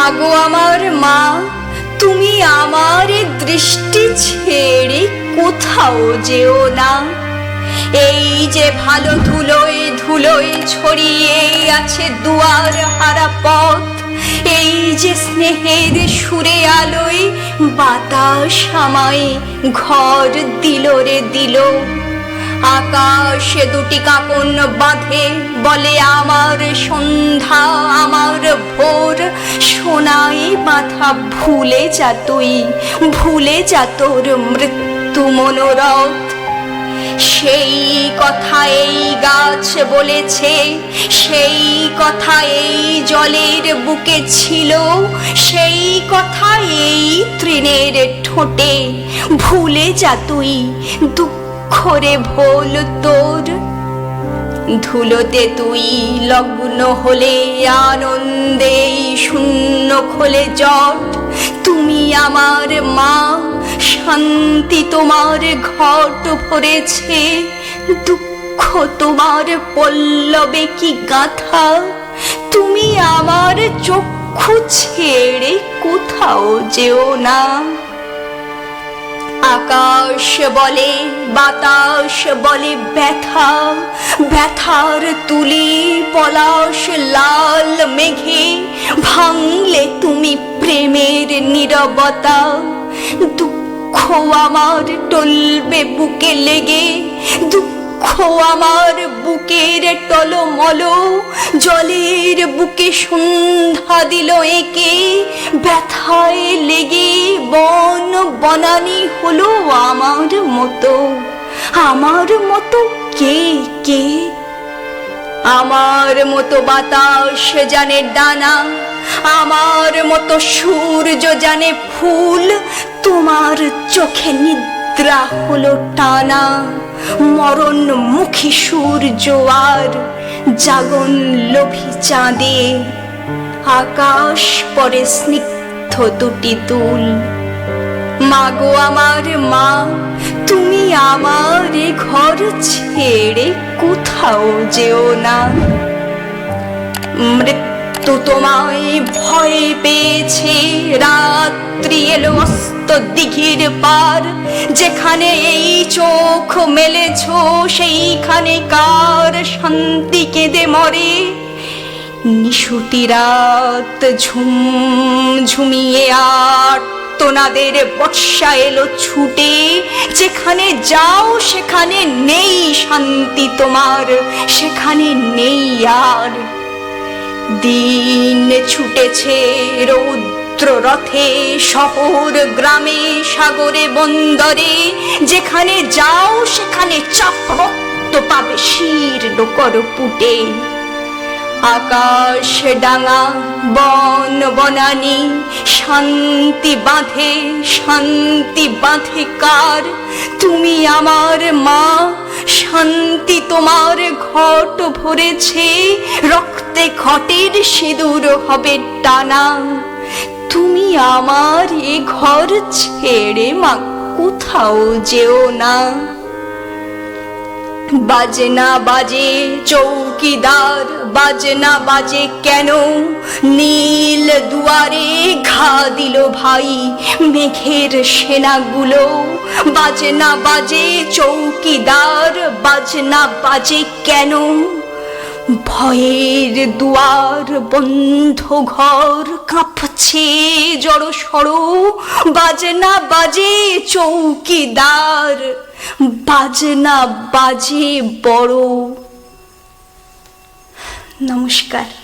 মাগো আমার মা, তুমি আমার দৃষ্টি ছেড়ে কোথাও যেও না। এই যে ভালো ধুলোয় ধুলোয় ছড়িয়ে আছে দুয়ার হারা পথ, এই যে স্নেহের সুরে আলোয় বাতাস আমায় ঘর দিল রে দিল। আকাশে দুটি কাপন বাঁধে, বলে আমার সন্ধ্যা আমার ভোর। সোনাই বাঁধা ভুলে যা তুই, ভুলে যা তোর মৃত্যু মনোরথ। সেই কথা এই গাছ বলেছে, সেই কথা এই জলের বুকে ছিল, সেই কথা এই তৃণের ঠোঁটে। ভুলে যা তুই দুঃখরে ভোল তোর। ধুলোতে তুই লগ্ন হলে আনন্দে শূন্য খোলে জট। তুমি আমার মা, শান্তি তোমার ঘট ভরেছে। দুঃখ তোমার পল্লবে কি গাথা? তুমি আমার চক্ষু ছেড়ে কোথাও যেও না। আকাশ বলে, বাতাস বলে ব্যথা। ব্যথার তুলি পলাশ লাল মেঘে ভাঙলে তুমি প্রেমের নিরবতা। দুঃখ আমার টলবে বুকে লেগে, দুঃখ আমার বুকের টলমল, জলের বুকে সন্ধ্যা দিল একে। ব্যথায় লেগে বন বনানি হলো আমার মতো। আমার মতো কে কে? আমার মতো বাতাস জানে ডানা, আমার মতো সূর্য জানে ফুল। তোমার চোখে নিদ্রা হলো টানা মরণ মুখী সূর্য আর জাগন লোভী চাঁদে, আকাশ পরে স্নিগ্ধ দুটি তুল মাগো আমার মা, তুমি আমার ঘর ছেড়ে কোথাও যেও না। মৃত্যু তোমায় ভয় পেয়েছে এলো অস্ত দিঘির পার, যেখানে এই চোখ মেলেছ, সেইখানে কার শান্তি কেঁদে মরে? নিশুতি রাত ঝুম ঝুমিয়ে আট তোনাদের বর্ষা এলো ছুটে, যেখানে যাও, সেখানে নেই শান্তি তোমার, সেখানে নেই আর। দিন ছুটেছে রৌদ্র রথে শহর, গ্রামে, সাগরে, বন্দরে, যেখানে যাও সেখানে চাপ পাবে শির ডোকর পুটে। আকাশ ডাঙা, বন বনানি, শান্তি বাঁধে শান্তি বাঁধে কার? তুমি আমার মা, শান্তি তোমার ঘট ভরেছে, রক্তে ঘটের সিঁদুর হবে টানা। তুমি আমার এ ঘর ছেড়ে মা, কোথাও যেও না। বাজে না বাজে, চৌকিদার বাজে না বাজে কেন? নীল দুয়ারে ঘা দিল ভাই, মেঘের সেনাগুলো। বাজে না বাজে, চৌকিদার বাজে না বাজে কেন? ভয়ের দুয়ার বন্ধ ঘর কাঁপছে জড় সড়ো বাজনা বাজে চৌকিদার বাজনা বাজে বড়। নমস্কার।